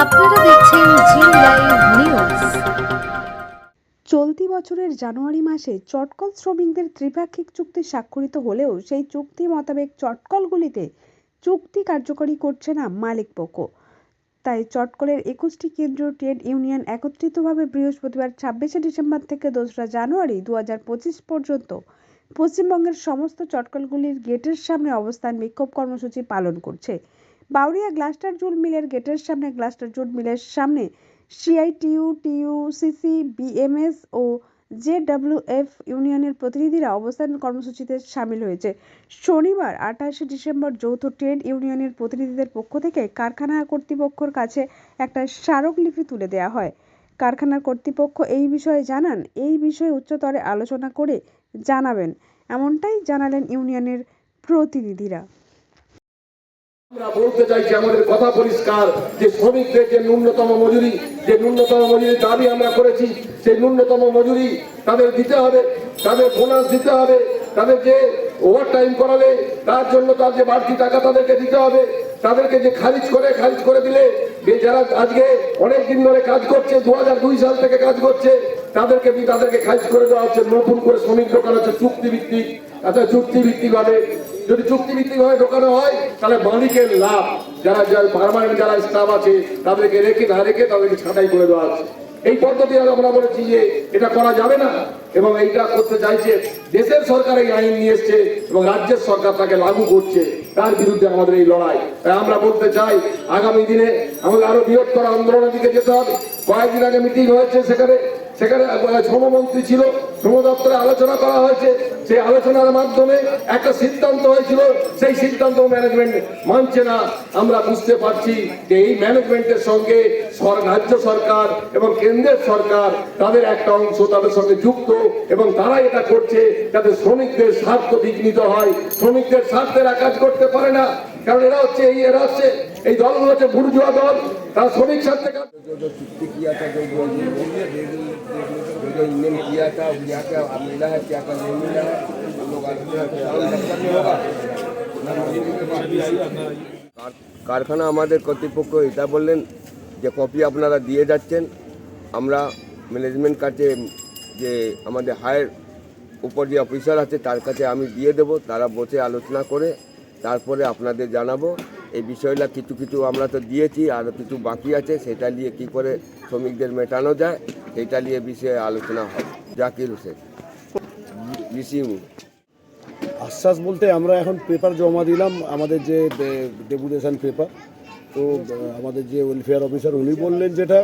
আপনারা দেখছেন জি live news চলতি বছরের জানুয়ারি মাসে চটকল শ্রমিকদের ত্রিপাক্ষিক চুক্তি স্বাক্ষরিত হলেও সেই চুক্তি মোতাবেক চটকলগুলিতে চুক্তি কার্যকরী করছে না মালিকপক্ষ তাই চটকলের একুশটি কেন্দ্রীয় ট্রেড ইউনিয়ন একত্রিতভাবে বৃহস্পতিবার ছাব্বিশে ডিসেম্বর থেকে দোসরা জানুয়ারি দু পর্যন্ত পশ্চিমবঙ্গের সমস্ত চটকলগুলির গেটের সামনে অবস্থান বিক্ষোভ কর্মসূচি পালন করছে। বাউরিয়া গ্লাস্টার জুট মিলের গেটের সামনে, গ্লাস্টার জুট মিলের সামনে সিআইটিইউ টিইউসিসি, বিএমএস ও জেডব্লিউএফ ইউনিয়নের প্রতিনিধিরা অবস্থান কর্মসূচিতে সামিল হয়েছে। শনিবার, আঠাশে ডিসেম্বর যৌথ ট্রেড ইউনিয়নের প্রতিনিধিদের পক্ষ থেকে কারখানা কর্তৃপক্ষের কাছে একটা স্মারকলিপি তুলে দেওয়া হয়। কারখানার কর্তৃপক্ষ এই বিষয়ে জানান, এই বিষয়ে উচ্চতরে আলোচনা করে জানাবেন। এমনটাই জানালেন ইউনিয়নের প্রতিনিধিরা। আমরা বলতে চাইছি আমাদের কথা পরিষ্কার, যে শ্রমিকদের যে ন্যূনতম মজুরি, যে ন্যূনতম মজুরি দাবি আমরা করেছি, সেই ন্যূনতম মজুরি তাদের দিতে হবে, তাদের বোনাস দিতে হবে, তাদের যে ওভার টাইম করালে তার জন্য তার যে বাড়তি টাকা তাদেরকে দিতে হবে, তাদেরকে যে খারিজ করে খারিজ করে দিলে যে যারা আজকে অনেক দিন ধরে কাজ করছে দু হাজার দুই সাল থেকে কাজ করছে, তাদেরকে তাদেরকে খারিজ করে দেওয়া হচ্ছে, নতুন করে শ্রমিক দোকান হচ্ছে চুক্তিভিত্তিক আচ্ছা চুক্তিভিত্তিক ভাবে যদি চুক্তিভিত্তিক ভাবে ঢোকানো হয়, তাহলে মালিকের লাভ, যারা যারা পারমানেন্ট যারা স্টাফ আছে, তাদেরকে রেখে, না রেখে তাদেরকে ছাঁটাই করে দেওয়া হচ্ছে। এই পদ্ধতি আমরা বলেছি যে এটা করা যাবে না, এবং এইটা করতে চাইছে দেশের সরকার এই আইন নিয়ে এসছে, এবং রাজ্যের সরকার তাকে লাগু করছে, তার বিরুদ্ধে আমাদের এই লড়াই। তাই আমরা বলতে চাই, আগামী দিনে আমাদের আরও বৃহত্তর আন্দোলনের দিকে যেতে হবে। কয়েকদিন আগে মিটিং হয়েছে সেখানে সেখানে শ্রমমন্ত্রী ছিল শ্রম দপ্তরে আলোচনা করা হয়েছে। সেই আলোচনার মাধ্যমে একটা সিদ্ধান্ত হয়েছিল, সেই সিদ্ধান্ত ম্যানেজমেন্ট মানছে না। আমরা বুঝতে পারছি যে এই ম্যানেজমেন্টের সঙ্গে রাজ্য সরকার এবং কেন্দ্রের সরকার তাদের একটা অংশ তাদের সঙ্গে যুক্ত এবং তারা এটা করছে যাতে শ্রমিকদের স্বার্থ বিঘ্নিত হয়। শ্রমিকদের স্বার্থেরা কাজ করতে পারে না। কারণ এরা হচ্ছে এই, এরা হচ্ছে এই দলগুলো হচ্ছে বুর্জুয়া দল, তার শ্রমিক স্বার্থে কারখানা আমাদের কর্তৃপক্ষ এটা বললেন যে কপি আপনারা দিয়ে যাচ্ছেন। আমরা ম্যানেজমেন্ট কাছে যে আমাদের হায়ার উপর যে অফিসার আছে, তার কাছে আমি দিয়ে দেব। তারা বসে আলোচনা করে, তারপরে আপনাদের জানাব। এই বিষয়টা কিছু কিছু আমরা তো দিয়েছি, আর কিছু বাকি আছে, সেটা নিয়ে কি করে শ্রমিকদের মেটানো যায়, সেটা নিয়ে বিষয়ে আলোচনা হয় জাকির হোসেন আশ্বাস বলতে আমরা এখন পেপার জমা দিলাম, আমাদের যে ডেপুটেশন পেপার তো আমাদের যে ওয়েলফেয়ার অফিসার উনি বললেন যেটা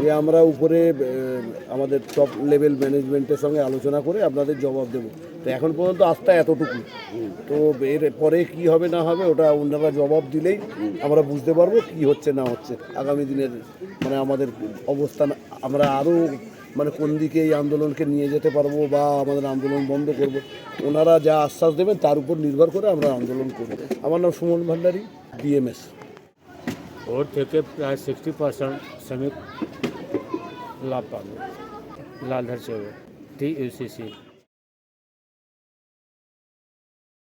যে আমরা উপরে আমাদের টপ লেভেল ম্যানেজমেন্টের সঙ্গে আলোচনা করে আপনাদের জবাব দেবো। তো এখন পর্যন্ত আস্থা এতটুকু তো এর পরে কি হবে না হবে ওটা ওনারা জবাব দিলেই আমরা বুঝতে পারব কি হচ্ছে না হচ্ছে। আগামী দিনের মানে আমাদের অবস্থান, আমরা আরও মানে কোন দিকে এই আন্দোলনকে নিয়ে যেতে পারব বা আমাদের আন্দোলন বন্ধ করব, ওনারা যা আশ্বাস দেবেন তার উপর নির্ভর করে আমরা আন্দোলন করব। আমার নাম সুমন ভান্ডারী বিএমএস ওর থেকে প্রায় সিক্সটি পার্সেন্ট শ্রমিক লাভ পাবে লালধার চেয়ে টি ইউসিসি